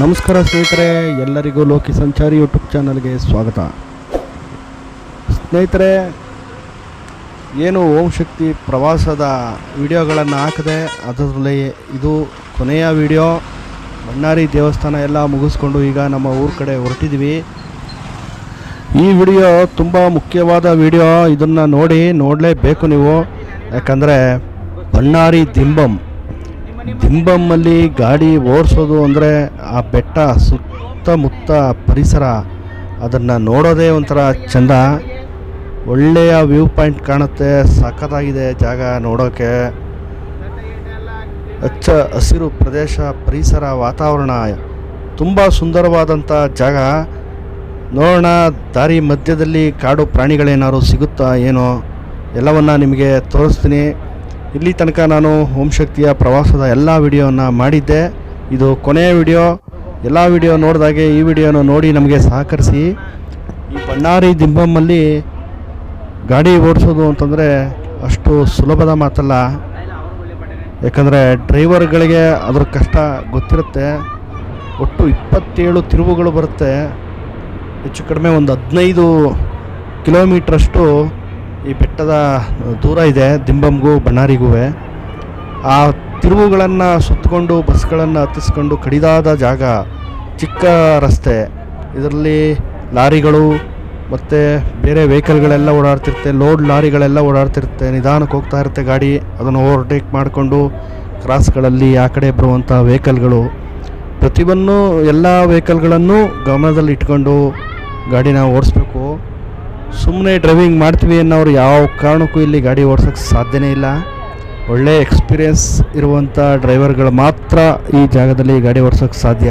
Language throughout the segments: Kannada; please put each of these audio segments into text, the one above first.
ನಮಸ್ಕಾರ ಸ್ನೇಹಿತರೆ, ಎಲ್ಲರಿಗೂ ಲೋಕಿ ಸಂಚಾರಿ ಯೂಟ್ಯೂಬ್ ಚಾನಲ್ಗೆ ಸ್ವಾಗತ. ಸ್ನೇಹಿತರೆ, ಏನು ಓಂ ಶಕ್ತಿ ಪ್ರವಾಸದ ವಿಡಿಯೋಗಳನ್ನು ಹಾಕಿದೆ, ಅದರಲ್ಲಿ ಇದು ಕೊನೆಯ ವಿಡಿಯೋ. ಬಣ್ಣಾರಿ ದೇವಸ್ಥಾನ ಎಲ್ಲ ಮುಗಿಸ್ಕೊಂಡು ಈಗ ನಮ್ಮ ಊರ ಕಡೆ ಹೊರಟಿದ್ವಿ. ಈ ವಿಡಿಯೋ ತುಂಬ ಮುಖ್ಯವಾದ ವಿಡಿಯೋ, ಇದನ್ನು ನೋಡಿ ನೋಡಲೇಬೇಕು ನೀವು. ಯಾಕಂದರೆ ಬಣ್ಣಾರಿ ದಿಂಬಂ ದಿಂಬಮ್ಮಲ್ಲಿ ಗಾಡಿ ಓಡಿಸೋದು ಅಂದರೆ ಆ ಬೆಟ್ಟ ಸುತ್ತಮುತ್ತ ಪರಿಸರ. ಅದನ್ನು ನೋಡೋದೇ ಒಂಥರ ಚೆಂದ. ಒಳ್ಳೆಯ ವ್ಯೂ ಪಾಯಿಂಟ್ ಕಾಣುತ್ತೆ. ಸಖತ್ತಾಗಿದೆ ಜಾಗ ನೋಡೋಕ್ಕೆ ಹಚ್ಚ ಹಸಿರು ಪ್ರದೇಶ, ಪರಿಸರ ವಾತಾವರಣ. ತುಂಬ ಸುಂದರವಾದಂಥ ಜಾಗ. ನೋಡೋಣ, ದಾರಿ ಮಧ್ಯದಲ್ಲಿ ಕಾಡು ಪ್ರಾಣಿಗಳೇನಾದ್ರು ಸಿಗುತ್ತಾ, ಏನೋ? ಎಲ್ಲವನ್ನು ನಿಮಗೆ ತೋರಿಸ್ತೀನಿ. ಇಲ್ಲಿ ತನಕ ನಾನು ಓಂ ಶಕ್ತಿಯ ಪ್ರವಾಸದ ಎಲ್ಲ ವಿಡಿಯೋನ ಮಾಡಿದ್ದೆ. ಇದು ಕೊನೆಯ ವಿಡಿಯೋ. ಎಲ್ಲ ವಿಡಿಯೋ ನೋಡಿದಾಗೆ ಈ ವಿಡಿಯೋನ ನೋಡಿ ನಮಗೆ ಸಹಕರಿಸಿ. ಈ ಬಣ್ಣಾರಿ ದಿಂಬಮ್ಮಲ್ಲಿ ಗಾಡಿ ಓಡಿಸೋದು ಅಂತಂದರೆ ಅಷ್ಟು ಸುಲಭದ ಮಾತಲ್ಲ. ಯಾಕಂದರೆ ಡ್ರೈವರ್ಗಳಿಗೆ ಅದ್ರ ಕಷ್ಟ ಗೊತ್ತಿರುತ್ತೆ. ಒಟ್ಟು ಇಪ್ಪತ್ತೇಳು ತಿರುವುಗಳು ಬರುತ್ತೆ. ಹೆಚ್ಚು ಕಡಿಮೆ ಒಂದು ಹದಿನೈದು ಕಿಲೋಮೀಟ್ರಷ್ಟು ಈ ಬೆಟ್ಟದ ದೂರ ಇದೆ ದಿಂಬಂಗೂ ಬಣ್ಣಾರಿಗೂ ಆ ತಿರುವುಗಳನ್ನು ಸುತ್ತಕೊಂಡು, ಬಸ್ಗಳನ್ನು ಹತ್ತಿಸ್ಕೊಂಡು ಕಡಿದಾದ ಜಾಗ ಚಿಕ್ಕ ರಸ್ತೆ. ಇದರಲ್ಲಿ ಲಾರಿಗಳು ಮತ್ತು ಬೇರೆ ವೆಹಿಕಲ್ಗಳೆಲ್ಲ ಓಡಾಡ್ತಿರುತ್ತೆ, ಲೋಡ್ ಲಾರಿಗಳೆಲ್ಲ ಓಡಾಡ್ತಿರುತ್ತೆ, ನಿಧಾನಕ್ಕೆ ಹೋಗ್ತಾ ಇರುತ್ತೆ ಗಾಡಿ, ಅದನ್ನು ಓವರ್ಟೇಕ್ ಮಾಡಿಕೊಂಡು ಕ್ರಾಸ್ಗಳಲ್ಲಿ ಆ ಕಡೆ ಬರುವಂಥ ವೆಹಿಕಲ್ಗಳು. ಪ್ರತಿಯೊಂದು ಎಲ್ಲ ವೆಹಿಕಲ್ಗಳನ್ನು ಗಮನದಲ್ಲಿ ಇಟ್ಕೊಂಡು ಗಾಡಿನ ಓಡಿಸ್ಬೇಕು. ಸುಮ್ಮನೆ ಡ್ರೈವಿಂಗ್ ಮಾಡ್ತೀವಿ ಅನ್ನೋರು ಯಾವ ಕಾರಣಕ್ಕೂ ಇಲ್ಲಿ ಗಾಡಿ ಓಡ್ಸೋಕ್ಕೆ ಸಾಧ್ಯನೇ ಇಲ್ಲ. ಒಳ್ಳೆ ಎಕ್ಸ್ಪೀರಿಯನ್ಸ್ ಇರುವಂಥ ಡ್ರೈವರ್ಗಳು ಮಾತ್ರ ಈ ಜಾಗದಲ್ಲಿ ಗಾಡಿ ಓಡ್ಸೋಕ್ಕೆ ಸಾಧ್ಯ.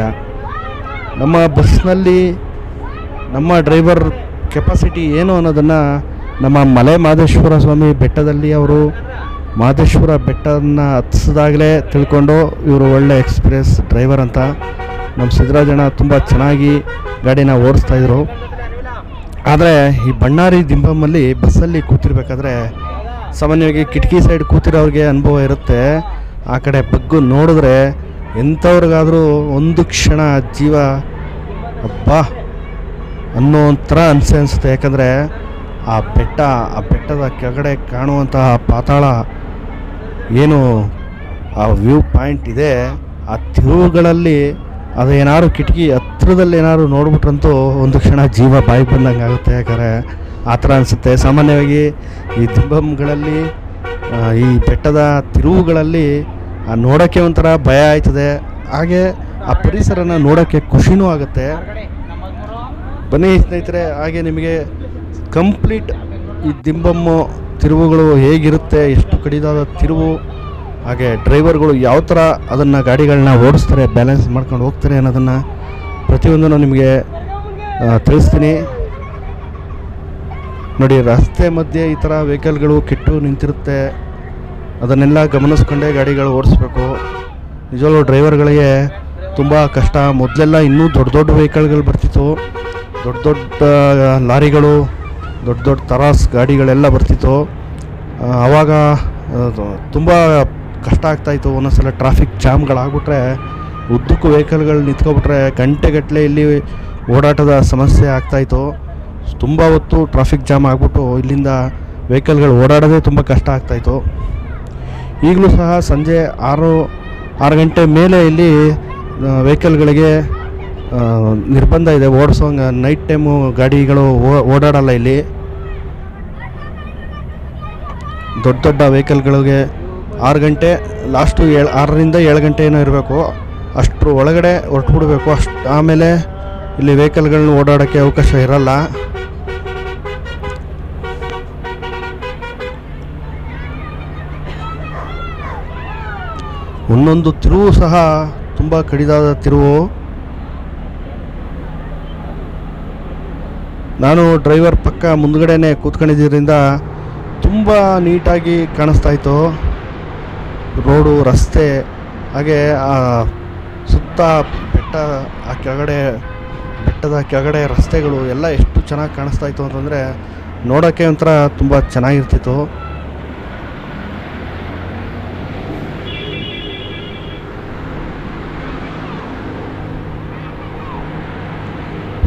ನಮ್ಮ ಬಸ್ನಲ್ಲಿ ನಮ್ಮ ಡ್ರೈವರ್ ಕೆಪಾಸಿಟಿ ಏನು ಅನ್ನೋದನ್ನು ನಮ್ಮ ಮಲೆ ಮಾದೇಶ್ವರ ಸ್ವಾಮಿ ಬೆಟ್ಟದಲ್ಲಿ ಅವರು ಮಾದೇಶ್ವರ ಬೆಟ್ಟವನ್ನು ಹತ್ತಿಸಿದಾಗಲೇ ತಿಳ್ಕೊಂಡು ಇವರು ಒಳ್ಳೆ ಎಕ್ಸ್ಪೀರಿಯನ್ಸ್ ಡ್ರೈವರ್ ಅಂತ. ನಮ್ಮ ಸಿದ್ದರಾಜಣ್ಣ ತುಂಬ ಚೆನ್ನಾಗಿ ಗಾಡಿನ ಓಡಿಸ್ತಾಯಿದ್ರು ಆದರೆ ಈ ಬಣ್ಣಾರಿ ದಿಂಬಮ್ಮಲ್ಲಿ ಬಸ್ಸಲ್ಲಿ ಕೂತಿರ್ಬೇಕಾದ್ರೆ ಸಾಮಾನ್ಯವಾಗಿ ಕಿಟಕಿ ಸೈಡ್ ಕೂತಿರೋರಿಗೆ ಅನುಭವ ಇರುತ್ತೆ. ಆ ಕಡೆ ಬಗ್ಗು ನೋಡಿದ್ರೆ ಎಂಥವ್ರಿಗಾದರೂ ಒಂದು ಕ್ಷಣ ಜೀವ ಅಬ್ಬಾ ಅನ್ನೋ ಒಂಥರ ಅನಿಸೆ ಅನಿಸುತ್ತೆ. ಯಾಕಂದರೆ ಆ ಬೆಟ್ಟ, ಆ ಬೆಟ್ಟದ ಕೆಳಗಡೆ ಕಾಣುವಂತಹ ಪಾತಾಳ ಏನು ಆ ವ್ಯೂ ಪಾಯಿಂಟ್ ಇದೆ. ಆ ತಿರುವುಗಳಲ್ಲಿ ಅದೇನಾದ್ರು ಕಿಟಕಿ ಹತ್ರದಲ್ಲಿ ಏನಾದ್ರು ನೋಡ್ಬಿಟ್ರಂತೂ ಒಂದು ಕ್ಷಣ ಜೀವ ಬಾಯಿ ಬಂದಂಗೆ ಆಗುತ್ತೆ ಯಾಕಂದರೆ ಆ ಥರ ಅನಿಸುತ್ತೆ. ಸಾಮಾನ್ಯವಾಗಿ ಈ ದಿಂಬಂಗಳಲ್ಲಿ ಈ ಬೆಟ್ಟದ ತಿರುವುಗಳಲ್ಲಿ ನೋಡೋಕ್ಕೆ ಒಂಥರ ಭಯ ಆಯ್ತದೆ. ಹಾಗೆ ಆ ಪರಿಸರನ ನೋಡೋಕ್ಕೆ ಖುಷಿನೂ ಆಗುತ್ತೆ. ಬನ್ನಿ ಸ್ನೇಹಿತರೆ, ಹಾಗೆ ನಿಮಗೆ ಕಂಪ್ಲೀಟ್ ಈ ದಿಂಬಮ್ಮು ತಿರುವುಗಳು ಹೇಗಿರುತ್ತೆ, ಎಷ್ಟು ಕಡಿದಾದ ತಿರುವು ಹಾಗೆ ಡ್ರೈವರ್ಗಳು ಯಾವ ಥರ ಅದನ್ನು ಗಾಡಿಗಳನ್ನ ಓಡಿಸ್ತಾರೆ ಬ್ಯಾಲೆನ್ಸ್ ಮಾಡ್ಕೊಂಡು ಹೋಗ್ತಾರೆ ಅನ್ನೋದನ್ನು ಪ್ರತಿಯೊಂದನ್ನು ನಿಮಗೆ ತಿಳಿಸ್ತೀನಿ. ನೋಡಿ, ರಸ್ತೆ ಮಧ್ಯೆ ಈ ಥರ ವೆಹಿಕಲ್ಗಳು ಕೆಟ್ಟು ನಿಂತಿರುತ್ತೆ. ಅದನ್ನೆಲ್ಲ ಗಮನಿಸ್ಕೊಂಡೇ ಗಾಡಿಗಳು ಓಡಿಸ್ಬೇಕು. ನಿಜವಾಗ್ಲೂ ಡ್ರೈವರ್ಗಳಿಗೆ ತುಂಬ ಕಷ್ಟ. ಮೊದಲೆಲ್ಲ ಇನ್ನೂ ದೊಡ್ಡ ದೊಡ್ಡ ವೆಹಿಕಲ್ಗಳು ಬರ್ತಿತ್ತು. ದೊಡ್ಡ ದೊಡ್ಡ ಲಾರಿಗಳು, ದೊಡ್ಡ ದೊಡ್ಡ ತರಾಸ್ ಗಾಡಿಗಳೆಲ್ಲ ಬರ್ತಿತ್ತು. ಆವಾಗ ತುಂಬ ಕಷ್ಟ ಆಗ್ತಾಯಿತ್ತು. ಒಂದೊಂದ್ಸಲ ಟ್ರಾಫಿಕ್ ಜಾಮ್ಗಳಾಗ್ಬಿಟ್ರೆ ಉದ್ದಕ್ಕೂ ವೆಹಿಕಲ್ಗಳು ನಿಂತ್ಕೊಬಿಟ್ರೆ ಗಂಟೆಗಟ್ಟಲೆ ಇಲ್ಲಿ ಓಡಾಟದ ಸಮಸ್ಯೆ ಆಗ್ತಾಯಿತ್ತು. ತುಂಬ ಹೊತ್ತು ಟ್ರಾಫಿಕ್ ಜಾಮ್ ಆಗಿಬಿಟ್ಟು ಇಲ್ಲಿಂದ ವೆಹಿಕಲ್ಗಳು ಓಡಾಡೋದೇ ತುಂಬ ಕಷ್ಟ ಆಗ್ತಾಯಿತ್ತು. ಈಗಲೂ ಸಹ ಸಂಜೆ ಆರು ಆರು ಗಂಟೆ ಮೇಲೆ ಇಲ್ಲಿ ವೆಹಿಕಲ್ಗಳಿಗೆ ನಿರ್ಬಂಧ ಇದೆ. ಓಡಿಸೋಂಗೆ ನೈಟ್ ಟೈಮು ಗಾಡಿಗಳು ಓಡಾಡಲ್ಲ ಇಲ್ಲಿ. ದೊಡ್ಡ ದೊಡ್ಡ ವೆಹಿಕಲ್ಗಳಿಗೆ ಆರು ಗಂಟೆ ಲಾಸ್ಟು ಏಳು, ಆರರಿಂದ ಏಳು ಗಂಟೆ ಏನೋ ಇರಬೇಕು. ಅಷ್ಟರ ಒಳಗಡೆ ಹೊರಟ್ಬಿಡ್ಬೇಕು. ಅಷ್ಟು ಆಮೇಲೆ ಇಲ್ಲಿ ವೆಹಿಕಲ್ಗಳನ್ನ ಓಡಾಡೋಕ್ಕೆ ಅವಕಾಶ ಇರಲ್ಲ. ಒಂದೊಂದು ತಿರುವು ಸಹ ತುಂಬ ಕಡಿದಾದ ತಿರುವು. ನಾನು ಡ್ರೈವರ್ ಪಕ್ಕ ಮುಂದ್ಗಡೆನೆ ಕೂತ್ಕೊಂಡಿದ್ದರಿಂದ ತುಂಬ ನೀಟಾಗಿ ಕಾಣಿಸ್ತಾ ಇತ್ತು. ರೋಡು, ರಸ್ತೆ, ಹಾಗೆ, ಆ, ಸುತ್ತ ಬೆಟ್ಟ, ಆ ಕೆಳಗಡೆ, ಬೆಟ್ಟದ ಕೆಳಗಡೆ ರಸ್ತೆಗಳು ಎಲ್ಲ ಎಷ್ಟು ಚೆನ್ನಾಗಿ ಕಾಣಿಸ್ತಾ ಇತ್ತು ಅಂತಂದರೆ ನೋಡೋಕ್ಕೆ ಒಂಥರ ತುಂಬ ಚೆನ್ನಾಗಿರ್ತಿತ್ತು.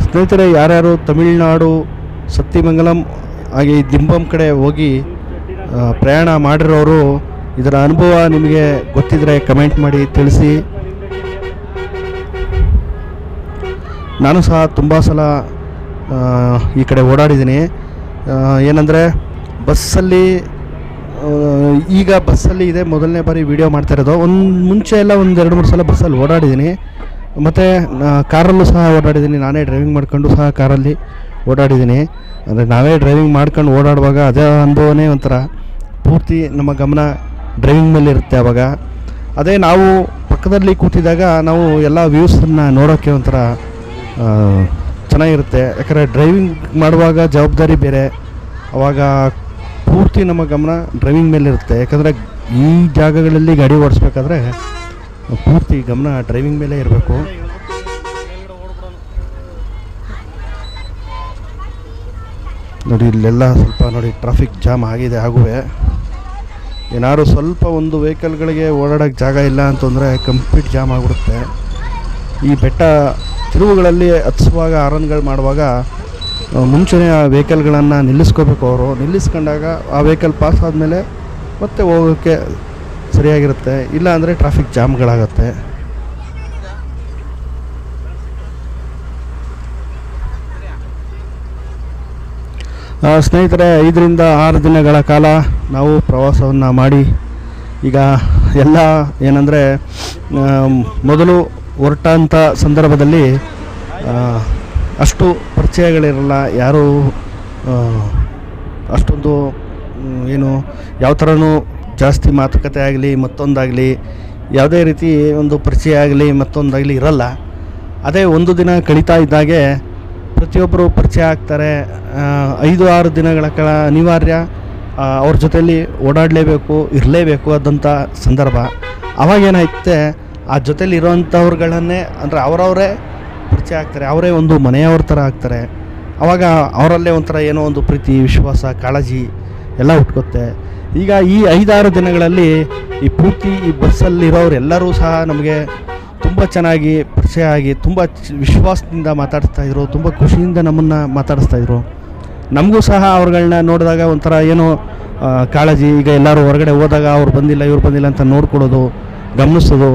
ಸ್ನೇಹಿತರೆ, ಯಾರ್ಯಾರು ತಮಿಳುನಾಡು, ಸತ್ತಿಮಂಗಲಂ, ಹಾಗೆ ದಿಂಬಂ ಕಡೆ ಹೋಗಿ ಪ್ರಯಾಣ ಮಾಡಿರೋರು ಇದರ ಅನುಭವ ನಿಮಗೆ ಗೊತ್ತಿದ್ರೆ ಕಮೆಂಟ್ ಮಾಡಿ ತಿಳಿಸಿ. ನಾನು ಸಹ ತುಂಬ ಸಲ ಈ ಕಡೆ ಓಡಾಡಿದ್ದೀನಿ. ಏನಂದರೆ ಬಸ್ಸಲ್ಲಿ ಈಗ ಬಸ್ಸಲ್ಲಿ ಇದೆ, ಮೊದಲನೇ ಬಾರಿ ವೀಡಿಯೋ ಮಾಡ್ತಾ ಇರೋದು. ಒಂದು ಮುಂಚೆ ಎಲ್ಲ ಒಂದು ಎರಡು ಮೂರು ಸಲ ಬಸ್ಸಲ್ಲಿ ಓಡಾಡಿದ್ದೀನಿ. ಮತ್ತು ಕಾರಲ್ಲೂ ಸಹ ಓಡಾಡಿದ್ದೀನಿ. ನಾನೇ ಡ್ರೈವಿಂಗ್ ಮಾಡ್ಕೊಂಡು ಸಹ ಕಾರಲ್ಲಿ ಓಡಾಡಿದ್ದೀನಿ. ಅಂದರೆ ನಾವೇ ಡ್ರೈವಿಂಗ್ ಮಾಡ್ಕೊಂಡು ಓಡಾಡುವಾಗ ಅದೇ ಅನುಭವನೇ ಒಂಥರ ಪೂರ್ತಿ ನಮ್ಮ ಗಮನ ಡ್ರೈವಿಂಗ್ ಮೇಲೆ ಇರುತ್ತೆ ಆವಾಗ ಅದೇ ನಾವು ಪಕ್ಕದಲ್ಲಿ ಕೂತಿದಾಗ ನಾವು ಎಲ್ಲ ವ್ಯೂಸನ್ನು ನೋಡೋಕ್ಕೆ ಒಂಥರ ಚೆನ್ನಾಗಿರುತ್ತೆ. ಯಾಕಂದರೆ ಡ್ರೈವಿಂಗ್ ಮಾಡುವಾಗ ಜವಾಬ್ದಾರಿ ಬೇರೆ. ಅವಾಗ ಪೂರ್ತಿ ನಮ್ಮ ಗಮನ ಡ್ರೈವಿಂಗ್ ಮೇಲೆ ಇರುತ್ತೆ. ಯಾಕಂದರೆ ಈ ಜಾಗಗಳಲ್ಲಿ ಗಾಡಿ ಓಡಿಸ್ಬೇಕಾದ್ರೆ ಪೂರ್ತಿ ಗಮನ ಡ್ರೈವಿಂಗ್ ಮೇಲೆ ಇರಬೇಕು. ನೋಡಿ, ಇಲ್ಲೆಲ್ಲ ಸ್ವಲ್ಪ ನೋಡಿ ಟ್ರಾಫಿಕ್ ಜಾಮ್ ಆಗಿದೆ, ಆಗುವೆ. ಏನಾದ್ರು ಸ್ವಲ್ಪ ಒಂದು ವೆಹಿಕಲ್ಗಳಿಗೆ ಓಡಾಡೋಕ್ಕೆ ಜಾಗ ಇಲ್ಲ ಅಂತಂದರೆ ಕಂಪ್ಲೀಟ್ ಜಾಮ್ ಆಗಿಬಿಡುತ್ತೆ. ಈ ಬೆಟ್ಟ ತಿರುವುಗಳಲ್ಲಿ ಹತ್ಸುವಾಗ ಆರನ್ಗಳು ಮಾಡುವಾಗ ಮುಂಚೆನೇ ಆ ವೆಹಿಕಲ್ಗಳನ್ನು ನಿಲ್ಲಿಸ್ಕೋಬೇಕು ಅವರು. ನಿಲ್ಲಿಸ್ಕೊಂಡಾಗ ಆ ವೆಹಿಕಲ್ ಪಾಸ್ ಆದಮೇಲೆ ಮತ್ತೆ ಹೋಗೋಕ್ಕೆ ಸರಿಯಾಗಿರುತ್ತೆ. ಇಲ್ಲ ಅಂದರೆ ಟ್ರಾಫಿಕ್ ಜಾಮ್ಗಳಾಗತ್ತೆ. ಸ್ನೇಹಿತರೆ, ಐದರಿಂದ ಆರು ದಿನಗಳ ಕಾಲ ನಾವು ಪ್ರವಾಸವನ್ನು ಮಾಡಿ, ಈಗ ಎಲ್ಲ ಏನಂದರೆ ಮೊದಲು ಹೊರಟಂಥ ಸಂದರ್ಭದಲ್ಲಿ ಅಷ್ಟು ಪರಿಚಯಗಳಿರಲ್ಲ, ಯಾರು ಅಷ್ಟೊಂದು ಏನು, ಯಾವ ಥರನೂ ಜಾಸ್ತಿ ಮಾತುಕತೆ ಆಗಲಿ, ಮತ್ತೊಂದಾಗಲಿ, ಯಾವುದೇ ರೀತಿ ಒಂದು ಪರಿಚಯ ಆಗಲಿ, ಮತ್ತೊಂದಾಗಲಿ ಇರಲ್ಲ. ಅದೇ ಒಂದು ದಿನ ಕಳೀತಾ ಇದ್ದಾಗೆ ಪ್ರತಿಯೊಬ್ಬರು ಪರಿಚಯ ಆಗ್ತಾರೆ. ಐದು ಆರು ದಿನಗಳ ಕಾಲ ಅನಿವಾರ್ಯ ಅವ್ರ ಜೊತೆಯಲ್ಲಿ ಓಡಾಡಲೇಬೇಕು, ಇರಲೇಬೇಕು ಆದಂಥ ಸಂದರ್ಭ. ಅವಾಗೇನಾಯ್ತೆ ಆ ಜೊತೆಯಲ್ಲಿ ಇರೋವಂಥವ್ರುಗಳನ್ನೇ ಅಂದರೆ ಅವರವರೇ ಪರಿಚಯ ಆಗ್ತಾರೆ. ಅವರೇ ಒಂದು ಮನೆಯವ್ರ ಥರ ಆಗ್ತಾರೆ. ಅವಾಗ ಅವರಲ್ಲೇ ಒಂಥರ ಏನೋ ಒಂದು ಪ್ರೀತಿ, ವಿಶ್ವಾಸ, ಕಾಳಜಿ ಎಲ್ಲ ಹುಟ್ಕೊತ್ತೆ ಈಗ ಈ ಐದಾರು ದಿನಗಳಲ್ಲಿ ಈ ಪೂರ್ತಿ ಈ ಬಸ್ಸಲ್ಲಿರೋರೆಲ್ಲರೂ ಸಹ ನಮಗೆ ತುಂಬ ಚೆನ್ನಾಗಿ ಪರಿಚಯ ಆಗಿ ತುಂಬ ವಿಶ್ವಾಸದಿಂದ ಮಾತಾಡಿಸ್ತಾ ಇದ್ರು, ತುಂಬ ಖುಷಿಯಿಂದ ನಮ್ಮನ್ನು ಮಾತಾಡಿಸ್ತಾ ಇದ್ರು. ನಮಗೂ ಸಹ ಅವ್ರುಗಳನ್ನ ನೋಡಿದಾಗ ಒಂಥರ ಏನೋ ಕಾಳಜಿ, ಈಗ ಎಲ್ಲರೂ ಹೊರಗಡೆ ಹೋದಾಗ ಅವ್ರು ಬಂದಿಲ್ಲ, ಇವ್ರು ಬಂದಿಲ್ಲ ಅಂತ ನೋಡ್ಕೊಳ್ಳೋದು, ಗಮನಿಸೋದು,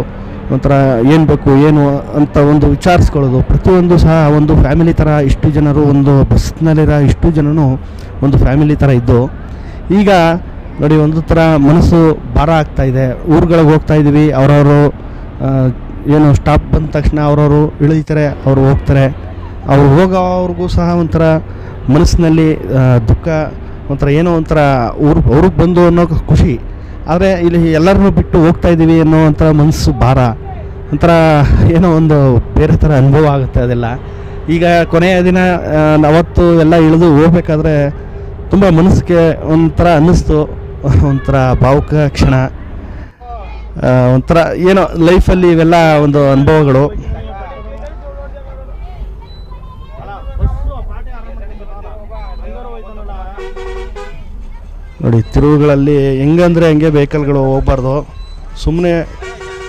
ಒಂಥರ ಏನು ಬೇಕು, ಏನು ಅಂತ ಒಂದು ವಿಚಾರಿಸ್ಕೊಳ್ಳೋದು. ಪ್ರತಿಯೊಂದು ಸಹ ಒಂದು ಫ್ಯಾಮಿಲಿ ಥರ ಇಷ್ಟು ಜನರು, ಒಂದು ಬಸ್ನಲ್ಲಿರೋ ಇಷ್ಟು ಜನನು ಒಂದು ಫ್ಯಾಮಿಲಿ ಥರ ಇದ್ದು. ಈಗ ನೋಡಿ, ಒಂದು ಥರ ಮನಸ್ಸು ಭಾರ ಆಗ್ತಾ ಇದೆ. ಊರುಗಳಿಗೆ ಹೋಗ್ತಾ ಅವರವರು ಏನು ಸ್ಟಾಪ್ ಬಂದ ತಕ್ಷಣ ಅವರವರು ಇಳಿತಾರೆ, ಅವರು ಹೋಗ್ತಾರೆ. ಅವ್ರು ಹೋಗೋವ್ರಿಗೂ ಸಹ ಒಂಥರ ಮನಸ್ಸಿನಲ್ಲಿ ದುಃಖ, ಒಂಥರ ಏನೋ ಒಂಥರ ಊರು ಅವ್ರಿಗೆ ಬಂದು ಅನ್ನೋ ಖುಷಿ. ಆದರೆ ಇಲ್ಲಿ ಎಲ್ಲರನ್ನೂ ಬಿಟ್ಟು ಹೋಗ್ತಾ ಇದ್ದೀವಿ ಅನ್ನೋ ಒಂಥರ ಮನಸ್ಸು ಭಾರ. ಒಂಥರ ಏನೋ ಒಂದು ಬೇರೆ ಥರ ಅನುಭವ ಆಗುತ್ತೆ ಅದೆಲ್ಲ. ಈಗ ಕೊನೆಯ ದಿನ ಅವತ್ತು ಎಲ್ಲ ಇಳಿದು ಹೋಗ್ಬೇಕಾದ್ರೆ ತುಂಬ ಮನಸ್ಸಿಗೆ ಒಂಥರ ಅನ್ನಿಸ್ತು. ಒಂಥರ ಭಾವುಕ ಕ್ಷಣ. ಒಂಥರ ಏನೋ ಲೈಫಲ್ಲಿ ಇವೆಲ್ಲ ಒಂದು ಅನುಭವಗಳು. ನೋಡಿ, ತಿರುವುಗಳಲ್ಲಿ ಹೆಂಗಂದ್ರೆ ಹಂಗೆ ವೆಹಿಕಲ್ಗಳು ಹೋಗ್ಬಾರ್ದು. ಸುಮ್ಮನೆ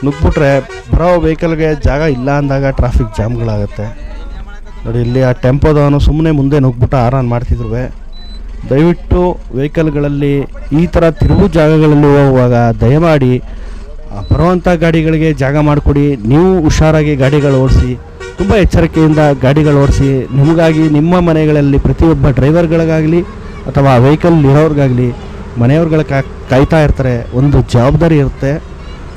ನುಗ್ಬಿಟ್ರೆ ಬರೋ ವೆಹಿಕಲ್ಗೆ ಜಾಗ ಇಲ್ಲ ಅಂದಾಗ ಟ್ರಾಫಿಕ್ ಜಾಮ್ಗಳಾಗುತ್ತೆ. ನೋಡಿ, ಇಲ್ಲಿ ಆ ಟೆಂಪೋದವನು ಸುಮ್ಮನೆ ಮುಂದೆ ನುಗ್ಬಿಟ್ಟು ಆರಾನ್ ಮಾಡ್ತಿದ್ರು ದಯವಿಟ್ಟು ವೆಹಿಕಲ್ಗಳಲ್ಲಿ ಈ ಥರ ತಿರುವು ಜಾಗಗಳಲ್ಲಿ ಹೋಗುವಾಗ ದಯಮಾಡಿ ಬರುವಂಥ ಗಾಡಿಗಳಿಗೆ ಜಾಗ ಮಾಡಿಕೊಡಿ. ನೀವು ಹುಷಾರಾಗಿ ಗಾಡಿಗಳು ಓಡಿಸಿ, ತುಂಬ ಎಚ್ಚರಿಕೆಯಿಂದ ಗಾಡಿಗಳು ಓಡಿಸಿ, ನಿಮಗಾಗಿ ನಿಮ್ಮ ಮನೆಗಳಲ್ಲಿ ಪ್ರತಿಯೊಬ್ಬ ಡ್ರೈವರ್ಗಳಿಗಾಗಲಿ ಅಥವಾ ವೆಹಿಕಲ್ ಇರೋರಿಗಾಗಲಿ, ಮನೆಯವ್ರುಗಳ ಕಾಯ್ತಾ ಇರ್ತಾರೆ. ಒಂದು ಜವಾಬ್ದಾರಿ ಇರುತ್ತೆ.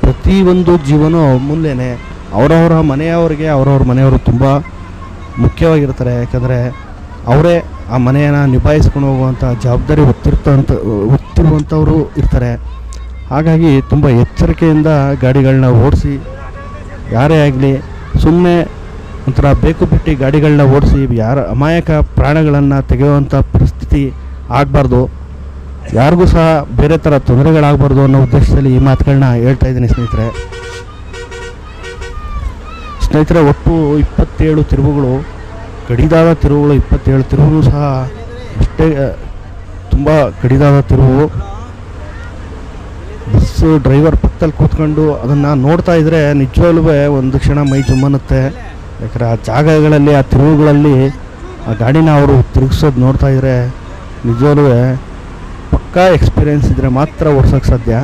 ಪ್ರತಿಯೊಂದು ಜೀವನ ಮುಂದೆನೇ ಅವರವರ ಮನೆಯವರಿಗೆ ಅವರವ್ರ ಮನೆಯವರು ತುಂಬ ಮುಖ್ಯವಾಗಿರ್ತಾರೆ. ಯಾಕಂದರೆ ಅವರೇ ಆ ಮನೆಯನ್ನು ನಿಭಾಯಿಸ್ಕೊಂಡು ಹೋಗುವಂಥ ಜವಾಬ್ದಾರಿ ಹೊತ್ತಿರ್ತಂಥ ಹೊತ್ತಿರುವಂಥವರು ಇರ್ತಾರೆ. ಹಾಗಾಗಿ ತುಂಬ ಎಚ್ಚರಿಕೆಯಿಂದ ಗಾಡಿಗಳನ್ನ ಓಡಿಸಿ, ಯಾರೇ ಆಗಲಿ ಸುಮ್ಮನೆ ಒಂಥರ ಬೇಕು ಬಿಟ್ಟು ಗಾಡಿಗಳನ್ನ ಓಡಿಸಿ, ಯಾರ ಅಮಾಯಕ ಪ್ರಾಣಗಳನ್ನು ತೆಗೆಯುವಂಥ ಪರಿಸ್ಥಿತಿ ಆಗಬಾರ್ದು. ಯಾರಿಗೂ ಸಹ ಬೇರೆ ಥರ ತೊಂದರೆಗಳಾಗಬಾರ್ದು ಅನ್ನೋ ಉದ್ದೇಶದಲ್ಲಿ ಈ ಮಾತುಗಳನ್ನ ಹೇಳ್ತಾ ಇದ್ದೀನಿ ಸ್ನೇಹಿತರೆ. ಸ್ನೇಹಿತರೆ, ಒಟ್ಟು ಇಪ್ಪತ್ತೇಳು ತಿರುವುಗಳು, ಕಡಿದಾದ ತಿರುವುಗಳು, ಇಪ್ಪತ್ತೇಳು ತಿರುವು ಸಹ ಅಷ್ಟೇ ತುಂಬ ಕಡಿದಾದ ತಿರುವು. ಬಸ್ಸು ಡ್ರೈವರ್ ಪಕ್ಕದಲ್ಲಿ ಕೂತ್ಕೊಂಡು ಅದನ್ನು ನೋಡ್ತಾ ಇದ್ದರೆ ನಿಜವಾಗ್ಲೂ ಒಂದು ಕ್ಷಣ ಮೈ ಜುಮ್ಮನ್ನುತ್ತೆ. ಯಾಕಂದರೆ ಆ ಜಾಗಗಳಲ್ಲಿ, ಆ ತಿರುವುಗಳಲ್ಲಿ ಆ ಗಾಡಿನ ಅವರು ತಿರುಗಿಸೋದು ನೋಡ್ತಾ ಇದ್ರೆ ನಿಜವಾಗ್ಲೂ ಪಕ್ಕಾ ಎಕ್ಸ್ಪೀರಿಯೆನ್ಸ್ ಇದ್ದರೆ ಮಾತ್ರ ಓಡ್ಸೋಕ್ಕೆ ಸಾಧ್ಯ.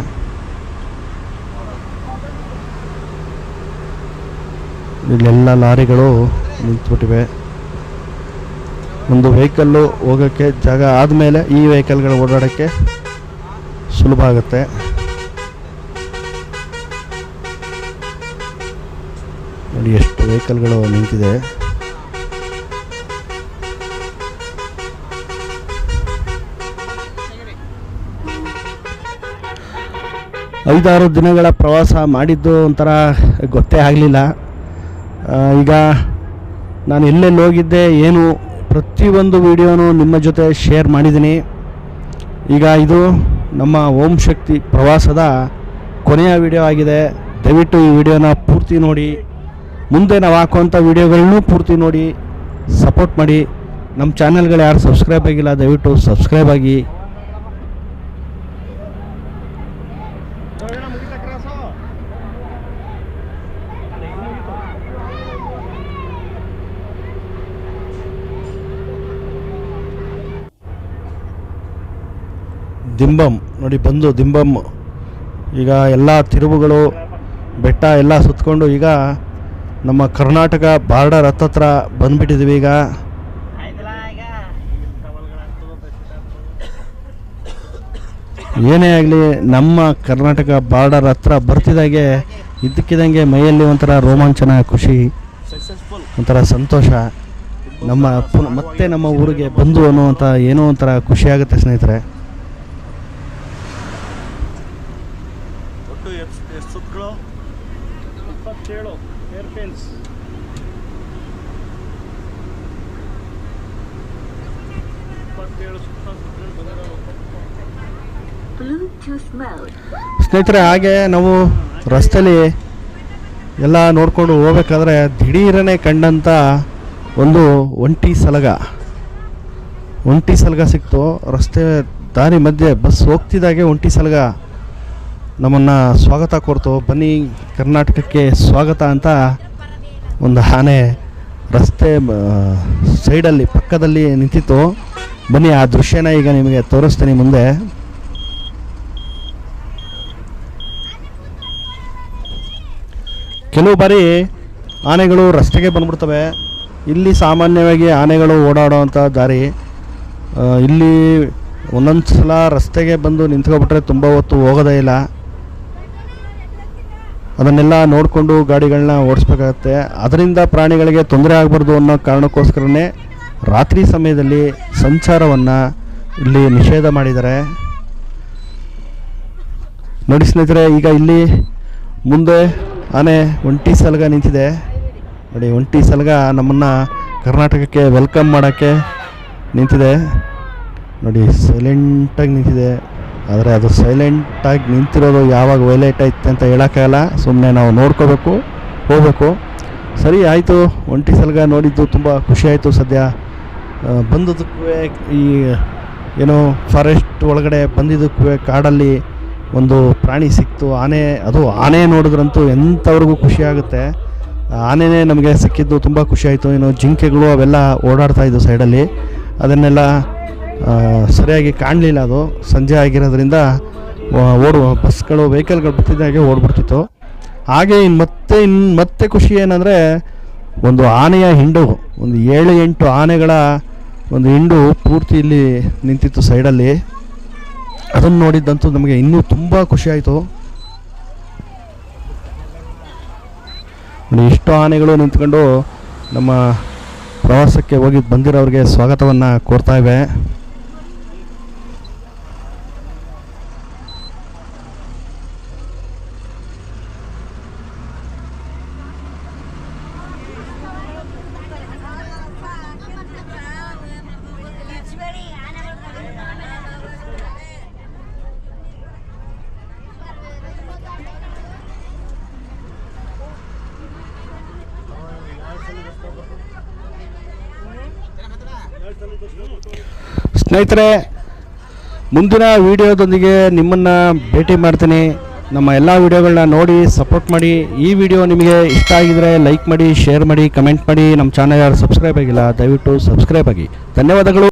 ಇಲ್ಲೆಲ್ಲ ಲಾರಿಗಳು ನಿಂತ್ಬಿಟ್ಟಿವೆ. ಒಂದು ವೆಹಿಕಲ್ಲು ಹೋಗೋಕ್ಕೆ ಜಾಗ ಆದಮೇಲೆ ಈ ವೆಹಿಕಲ್ಗಳು ಓಡಾಡೋಕ್ಕೆ ಸುಲಭ ಆಗುತ್ತೆ. ನೋಡಿ ಎಷ್ಟು ವೆಹಿಕಲ್ಗಳು ನಿಂತಿದೆ. ಐದಾರು ದಿನಗಳ ಪ್ರವಾಸ ಮಾಡಿದ್ದು ಒಂಥರ ಗೊತ್ತೇ ಆಗಲಿಲ್ಲ. ಈಗ ನಾನು ಎಲ್ಲೆಲ್ಲಿ ಹೋಗಿದ್ದೆ, ಏನು ಪ್ರತಿಯೊಂದು ವಿಡಿಯೋನು ನಿಮ್ಮ ಜೊತೆ ಶೇರ್ ಮಾಡಿದ್ದೀನಿ. ಈಗ ಇದು ನಮ್ಮ ಓಂ ಶಕ್ತಿ ಪ್ರವಾಸದ ಕೊನೆಯ ವಿಡಿಯೋ ಆಗಿದೆ. ದಯವಿಟ್ಟು ಈ ವಿಡಿಯೋನ ಪೂರ್ತಿ ನೋಡಿ. ಮುಂದೆ ನಾವು ಹಾಕುವಂಥ ವಿಡಿಯೋಗಳನ್ನೂ ಪೂರ್ತಿ ನೋಡಿ ಸಪೋರ್ಟ್ ಮಾಡಿ. ನಮ್ಮ ಚಾನೆಲ್ಗಳು ಯಾರು ಸಬ್ಸ್ಕ್ರೈಬ್ ಆಗಿಲ್ಲ, ದಯವಿಟ್ಟು ಸಬ್ಸ್ಕ್ರೈಬ್ ಆಗಿ. ದಿಂಬಂ, ನೋಡಿ ಬಂದು ದಿಂಬಂ. ಈಗ ಎಲ್ಲ ತಿರುವುಗಳು, ಬೆಟ್ಟ ಎಲ್ಲ ಸುತ್ತಕೊಂಡು ಈಗ ನಮ್ಮ ಕರ್ನಾಟಕ ಬಾರ್ಡರ್ ಹತ್ತತ್ರ ಬಂದ್ಬಿಟ್ಟಿದ್ದೀವಿ ಈಗ. ಏನೇ ಆಗಲಿ ನಮ್ಮ ಕರ್ನಾಟಕ ಬಾರ್ಡರ್ ಹತ್ರ ಬರ್ತಿದ್ದಾಗೆ ಇದ್ದಕ್ಕಿದ್ದಂಗೆ ಮೈಯಲ್ಲಿ ಒಂಥರ ರೋಮಾಂಚನ, ಖುಷಿ, ಒಂಥರ ಸಂತೋಷ. ನಮ್ಮ ಮತ್ತೆ ನಮ್ಮ ಊರಿಗೆ ಬಂದು ಅನ್ನುವಂಥ ಏನೋ ಒಂಥರ ಖುಷಿ ಆಗುತ್ತೆ ಸ್ನೇಹಿತರೆ. ಒಟ್ಟು ಎಷ್ಟು mode. ಸ್ನೇಹಿತರೆ ಹಾಗೆ ನಾವು ರಸ್ತೆಯಲ್ಲಿ ಎಲ್ಲ ನೋಡಿಕೊಂಡು ಹೋಗ್ಬೇಕಾದ್ರೆ ದಿಢೀರನೆ ಕಂಡಂಥ ಒಂದು ಒಂಟಿ ಸಲಗ. ಒಂಟಿ ಸಲಗ ಸಿಕ್ತು. ರಸ್ತೆ ದಾರಿ ಮಧ್ಯೆ ಬಸ್ ಹೋಗ್ತಿದ್ದಾಗೆ ಒಂಟಿ ಸಲಗ. ನಮ್ಮನ್ನು ಸ್ವಾಗತ ಕೊಡ್ತು. ಬನ್ನಿ, ಕರ್ನಾಟಕಕ್ಕೆ ಸ್ವಾಗತ ಅಂತ ಒಂದು ಆನೆ ರಸ್ತೆ ಸೈಡಲ್ಲಿ, ಪಕ್ಕದಲ್ಲಿ ನಿಂತಿತ್ತು. ಬನ್ನಿ, ಆ ದೃಶ್ಯನ ಈಗ ನಿಮಗೆ ತೋರಿಸ್ತೀನಿ ಮುಂದೆ. ಕೆಲವು ಬಾರಿ ಆನೆಗಳು ರಸ್ತೆಗೆ ಬಂದ್ಬಿಡ್ತವೆ. ಇಲ್ಲಿ ಸಾಮಾನ್ಯವಾಗಿ ಆನೆಗಳು ಓಡಾಡುವಂಥ ದಾರಿ. ಇಲ್ಲಿ ಒಂದೊಂದು ಸಲ ರಸ್ತೆಗೆ ಬಂದು ನಿಂತ್ಕೊಬಿಟ್ರೆ ತುಂಬ ಹೊತ್ತು ಹೋಗೋದೇ ಇಲ್ಲ. ಅದನ್ನೆಲ್ಲ ನೋಡಿಕೊಂಡು ಗಾಡಿಗಳನ್ನ ಓಡಿಸ್ಬೇಕಾಗತ್ತೆ. ಅದರಿಂದ ಪ್ರಾಣಿಗಳಿಗೆ ತೊಂದರೆ ಆಗಬಾರ್ದು ಅನ್ನೋ ಕಾರಣಕ್ಕೋಸ್ಕರನೇ ರಾತ್ರಿ ಸಮಯದಲ್ಲಿ ಸಂಚಾರವನ್ನು ಇಲ್ಲಿ ನಿಷೇಧ ಮಾಡಿದ್ದಾರೆ. ನೋಡಿ ಸ್ನೇಹಿತರೆ, ಈಗ ಇಲ್ಲಿ ಮುಂದೆ ಆನೆ ಒಂಟಿ ಸಲಗ ನಿಂತಿದೆ. ನೋಡಿ, ಒಂಟಿ ಸಲಗ ನಮ್ಮನ್ನು ಕರ್ನಾಟಕಕ್ಕೆ ವೆಲ್ಕಮ್ ಮಾಡೋಕ್ಕೆ ನಿಂತಿದೆ. ನೋಡಿ ಸೈಲೆಂಟಾಗಿ ನಿಂತಿದೆ. ಆದರೆ ಅದು ಸೈಲೆಂಟಾಗಿ ನಿಂತಿರೋದು ಯಾವಾಗ ವೈಲೇಟ್ ಐತೆ ಅಂತ ಹೇಳೋಕ್ಕಾಗಲ್ಲ. ಸುಮ್ಮನೆ ನಾವು ನೋಡ್ಕೋಬೇಕು, ಹೋಗಬೇಕು. ಸರಿ, ಆಯಿತು. ಒಂಟಿ ಸಲಗ ನೋಡಿದ್ದು ತುಂಬ ಖುಷಿ ಆಯಿತು ಸದ್ಯ. ಬಂದದಕ್ಕೂ ಈ, ಏನೋ ಫಾರೆಸ್ಟ್ ಒಳಗಡೆ ಬಂದಿದ್ದಕ್ಕೂ ಕಾಡಲ್ಲಿ ಒಂದು ಪ್ರಾಣಿ ಸಿಕ್ತು. ಆನೆ, ಅದು ಆನೆ ನೋಡಿದ್ರಂತೂ ಎಂಥವ್ರಿಗೂ ಖುಷಿ ಆಗುತ್ತೆ. ಆನೆನೇ ನಮಗೆ ಸಿಕ್ಕಿದ್ದು ತುಂಬ ಖುಷಿಯಾಯಿತು ಏನು ಜಿಂಕೆಗಳು ಅವೆಲ್ಲ ಓಡಾಡ್ತಾ ಇದ್ದವು ಸೈಡಲ್ಲಿ ಅದನ್ನೆಲ್ಲ ಸರಿಯಾಗಿ ಕಾಣಲಿಲ್ಲ ಅದು. ಸಂಜೆ ಆಗಿರೋದ್ರಿಂದ ಓಡುವ ಬಸ್ಗಳು, ವೆಹಿಕಲ್ಗಳು ಬರ್ತಿದ್ದಾಗೆ ಓಡ್ಬಿಡ್ತಿತ್ತು. ಹಾಗೆ ಇನ್ನು ಮತ್ತೆ ಇನ್ನು ಮತ್ತೆ ಖುಷಿ ಏನಂದರೆ, ಒಂದು ಆನೆಯ ಹಿಂಡು, ಒಂದು ಏಳು ಎಂಟು ಆನೆಗಳ ಒಂದು ಹಿಂಡು ಪೂರ್ತಿ ಇಲ್ಲಿ ನಿಂತಿತ್ತು ಸೈಡಲ್ಲಿ. ಅದನ್ನು ನೋಡಿದ್ದಂತೂ ನಮಗೆ ಇನ್ನೂ ತುಂಬ ಖುಷಿಯಾಯಿತು ಇಷ್ಟು ಆನೆಗಳು ನಿಂತ್ಕೊಂಡು ನಮ್ಮ ಪ್ರವಾಸಕ್ಕೆ ಹೋಗಿ ಬಂದಿರೋರಿಗೆ ಸ್ವಾಗತವನ್ನು ಕೋರ್ತಾ ಇವೆ. ಸ್ನೇಹಿತರೆ, ಮುಂದಿನ ವಿಡಿಯೋದೊಂದಿಗೆ ನಿಮ್ಮನ್ನು ಭೇಟಿ ಮಾಡ್ತೀನಿ. ನಮ್ಮ ಎಲ್ಲ ವಿಡಿಯೋಗಳನ್ನ ನೋಡಿ ಸಪೋರ್ಟ್ ಮಾಡಿ. ಈ ವಿಡಿಯೋ ನಿಮಗೆ ಇಷ್ಟ ಆಗಿದ್ರೆ ಲೈಕ್ ಮಾಡಿ ಶೇರ್ ಮಾಡಿ ಕಮೆಂಟ್ ಮಾಡಿ. ನಮ್ಮ ಚಾನಲ್ ಯಾರು ಸಬ್ಸ್ಕ್ರೈಬ್ ಆಗಿಲ್ಲ, ದಯವಿಟ್ಟು ಸಬ್ಸ್ಕ್ರೈಬ್ ಆಗಿ. ಧನ್ಯವಾದಗಳು.